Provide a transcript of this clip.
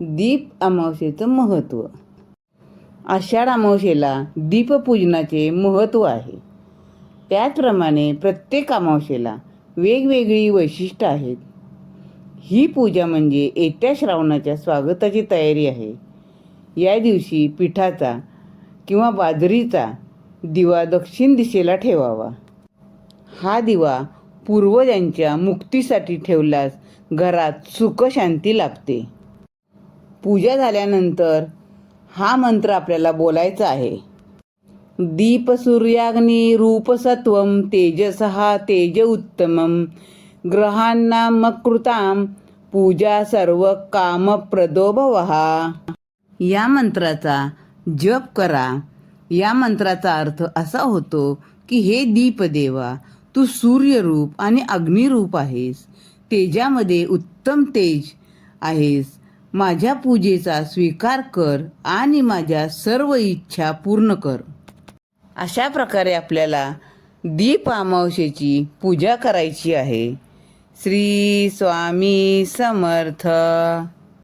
दीप अमावस्येचं महत्त्व. आषाढ अमावस्येला दीपपूजनाचे महत्त्व आहे. त्याचप्रमाणे प्रत्येक अमावस्येला वेगवेगळी वैशिष्ट्य आहेत. ही पूजा म्हणजे येत्या श्रावणाच्या स्वागताची तयारी आहे. या दिवशी पिठाचा किंवा बाजरीचा दिवा दक्षिण दिशेला ठेवावा. हा दिवा पूर्वजांच्या मुक्तीसाठी ठेवल्यास घरात सुखशांती लाभते. पूजा झाल्यानंतर हा मंत्र आपल्याला बोलायचा आहे. दीप सूर्याग्नी रूपसत्वम तेजसहा तेज उत्तमम ग्रहांना मकृताम पूजा सर्व कामप्रदोभवहा या मंत्राचा जप करा. या मंत्राचा अर्थ असा होतो की हे दीपदेवा तू सूर्यरूप आणि अग्निरूप आहेस. तेजामध्ये उत्तम तेज आहेस. माझ्या पूजेचा स्वीकार कर आणि माझ्या सर्व इच्छा पूर्ण कर. अशा प्रकारे आपल्याला दीप अमावशेची पूजा करायची आहे. श्री स्वामी समर्थ.